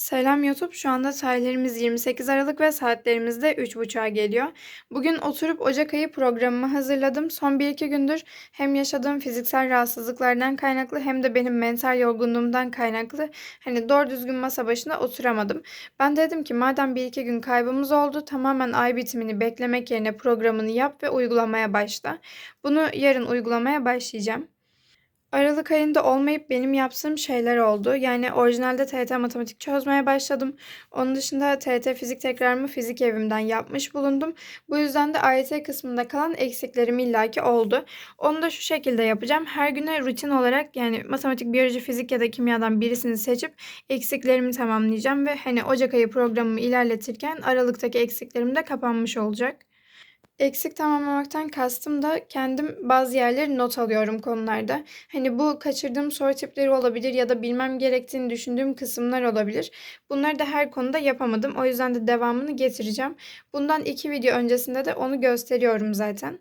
Selam YouTube. Şu anda tarihlerimiz 28 Aralık ve saatlerimiz de 3.30'a geliyor. Bugün oturup Ocak ayı programımı hazırladım. Son 1-2 gündür hem yaşadığım fiziksel rahatsızlıklardan kaynaklı hem de benim mental yorgunluğumdan kaynaklı hani doğru düzgün masa başına oturamadım. Ben de dedim ki madem 1-2 gün kaybımız oldu tamamen ay bitimini beklemek yerine programını yap ve uygulamaya başla. Bunu yarın uygulamaya başlayacağım. Aralık ayında olmayıp benim yaptığım şeyler oldu. Yani orijinalde TYT matematik çözmeye başladım. Onun dışında TYT fizik tekrarımı fizik evimden yapmış bulundum. Bu yüzden de AYT kısmında kalan eksiklerim illaki oldu. Onu da şu şekilde yapacağım. Her güne rutin olarak yani matematik, biyoloji, fizik ya da kimyadan birisini seçip eksiklerimi tamamlayacağım ve hani Ocak ayı programımı ilerletirken Aralıktaki eksiklerim de kapanmış olacak. Eksik tamamlamaktan kastım da kendim bazı yerleri not alıyorum konularda. Hani bu kaçırdığım soru tipleri olabilir ya da bilmem gerektiğini düşündüğüm kısımlar olabilir. Bunları da her konuda yapamadım. O yüzden de devamını getireceğim. Bundan iki video öncesinde de onu gösteriyorum zaten.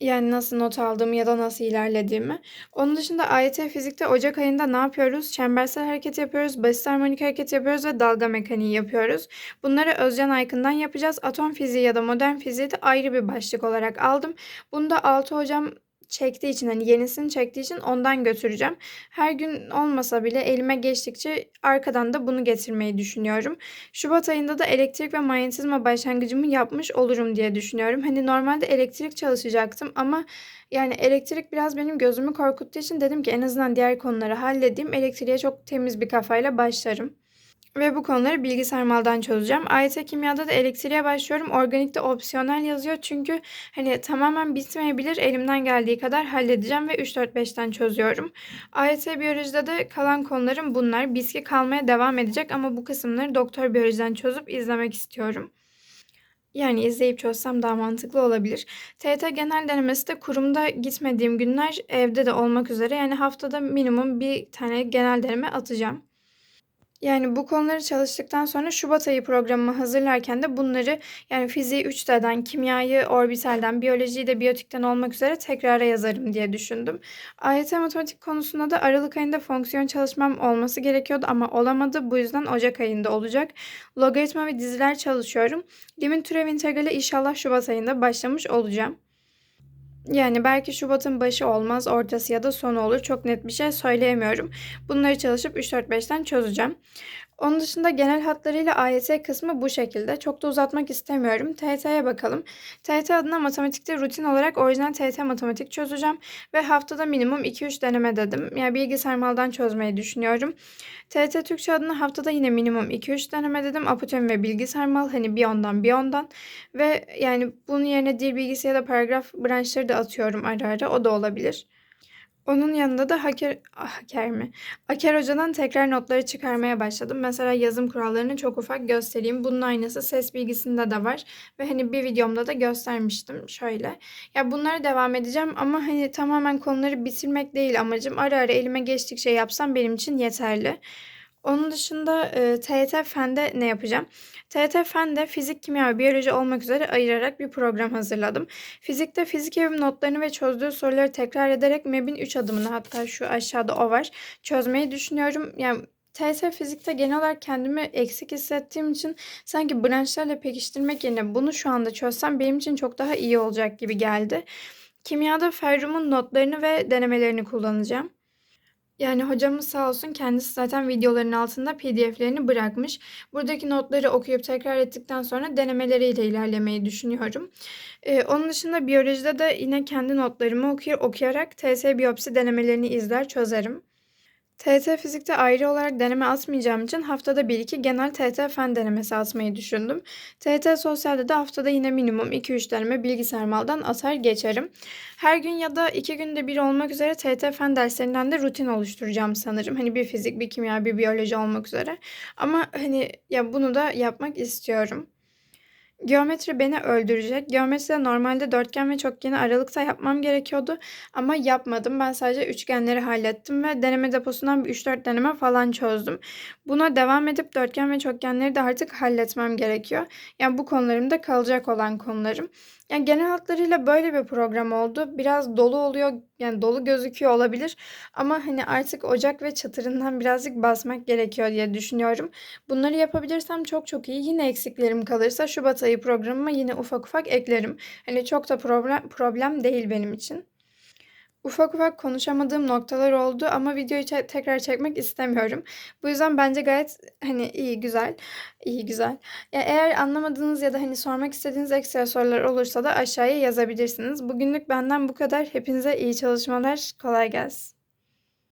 Yani nasıl not aldığımı ya da nasıl ilerlediğimi. Onun dışında AYT fizikte Ocak ayında ne yapıyoruz? Çembersel hareket yapıyoruz, basit harmonik hareket yapıyoruz ve dalga mekaniği yapıyoruz. Bunları Özcan Aykın'dan yapacağız. Atom fiziği ya da modern fiziği de ayrı bir başlık olarak aldım. Bunu da 6 hocam çektiği için hani yenisini çektiği için ondan götüreceğim. Her gün olmasa bile elime geçtikçe arkadan da bunu getirmeyi düşünüyorum. Şubat ayında da elektrik ve manyetizma başlangıcımı yapmış olurum diye düşünüyorum. Hani normalde elektrik çalışacaktım ama yani elektrik biraz benim gözümü korkuttuğu için dedim ki en azından diğer konuları halledeyim. Elektriğe çok temiz bir kafayla başlarım. Ve bu konuları bilgisayar maldan çözeceğim. AYT kimyada da elektriğe başlıyorum. Organikte opsiyonel yazıyor. Çünkü hani tamamen bitmeyebilir. Elimden geldiği kadar halledeceğim ve 3-4-5'ten çözüyorum. AYT biyolojide de kalan konularım bunlar. Biski kalmaya devam edecek ama bu kısımları doktor biyolojiden çözüp izlemek istiyorum. Yani izleyip çözsem daha mantıklı olabilir. TYT genel denemesi de kurumda gitmediğim günler evde de olmak üzere. Yani haftada minimum bir tane genel deneme atacağım. Yani bu konuları çalıştıktan sonra Şubat ayı programımı hazırlarken de bunları yani fiziği 3D'den, kimyayı orbitalden, biyolojiyi de biyotikten olmak üzere tekrara yazarım diye düşündüm. AYT matematik konusunda da Aralık ayında fonksiyon çalışmam olması gerekiyordu ama olamadı. Bu yüzden Ocak ayında olacak. Logaritma ve diziler çalışıyorum. Limit türev integrali inşallah Şubat ayında başlamış olacağım. Yani belki Şubat'ın başı olmaz, ortası ya da sonu olur. Çok net bir şey söyleyemiyorum. Bunları çalışıp 3-4-5'ten çözeceğim. Onun dışında genel hatlarıyla AYT kısmı bu şekilde. Çok da uzatmak istemiyorum. TYT'ye bakalım. TYT adına matematikte rutin olarak orijinal TYT matematik çözeceğim. Ve haftada minimum 2-3 deneme dedim. Yani bilgisayar maldan çözmeyi düşünüyorum. TYT Türkçe adına haftada yine minimum 2-3 deneme dedim. Apotem ve bilgisayar mal hani bir ondan bir ondan. Ve yani bunun yerine dil bilgisi ya da paragraf branşları da atıyorum ara ara. O da olabilir. Onun yanında da Haker, ah, Haker mi? Aker Hoca'dan tekrar notları çıkarmaya başladım. Mesela yazım kurallarını çok ufak göstereyim. Bunun aynısı ses bilgisinde de var. Ve hani bir videomda da göstermiştim şöyle. Ya bunları devam edeceğim ama hani tamamen konuları bitirmek değil amacım. Ara ara elime geçtikçe yapsam benim için yeterli. Onun dışında e, TYT Fen'de ne yapacağım? TYT Fen'de fizik, kimya ve biyoloji olmak üzere ayırarak bir program hazırladım. Fizikte fizik evim notlarını ve çözdüğü soruları tekrar ederek MEB'in 3 adımını hatta şu aşağıda o var çözmeyi düşünüyorum. Yani TYT fizikte genel olarak kendimi eksik hissettiğim için sanki branşlarla pekiştirmek yerine bunu şu anda çözsem benim için çok daha iyi olacak gibi geldi. Kimyada Ferrum'un notlarını ve denemelerini kullanacağım. Yani hocamız sağ olsun kendisi zaten videoların altında PDF'lerini bırakmış. Buradaki notları okuyup tekrar ettikten sonra denemeleriyle ilerlemeyi düşünüyorum. Ee, onun dışında biyolojide de yine kendi notlarımı okuyur, okuyarak TS biyopsi denemelerini izler çözerim. TET fizikte ayrı olarak deneme atmayacağım için haftada 1-2 genel TET fen denemesi atmayı düşündüm. TET sosyalde de haftada yine minimum 2-3 deneme bilgisayar maldan atar geçerim. Her gün ya da 2 günde bir olmak üzere TET fen derslerinden de rutin oluşturacağım sanırım. Hani bir fizik, bir kimya, bir biyoloji olmak üzere. Ama hani ya bunu da yapmak istiyorum. Geometri beni öldürecek. Geometride normalde dörtgen ve çokgeni aralıkta yapmam gerekiyordu ama yapmadım. Ben sadece üçgenleri hallettim ve deneme deposundan bir 3-4 deneme falan çözdüm. Buna devam edip dörtgen ve çokgenleri de artık halletmem gerekiyor. Yani bu konularım da kalacak olan konularım. Yani genel hatlarıyla böyle bir program oldu. Biraz dolu oluyor yani dolu gözüküyor olabilir ama hani artık ocak ve çatırından birazcık basmak gerekiyor diye düşünüyorum. Bunları yapabilirsem çok çok iyi. Yine eksiklerim kalırsa Şubat ayı programıma yine ufak ufak eklerim. Hani çok da problem problem değil benim için. Ufak ufak konuşamadığım noktalar oldu ama videoyu çe- tekrar çekmek istemiyorum. Bu yüzden bence gayet hani iyi güzel. iyi güzel. Ya eğer anlamadığınız ya da hani sormak istediğiniz ekstra sorular olursa da aşağıya yazabilirsiniz. Bugünlük benden bu kadar. Hepinize iyi çalışmalar. Kolay gelsin.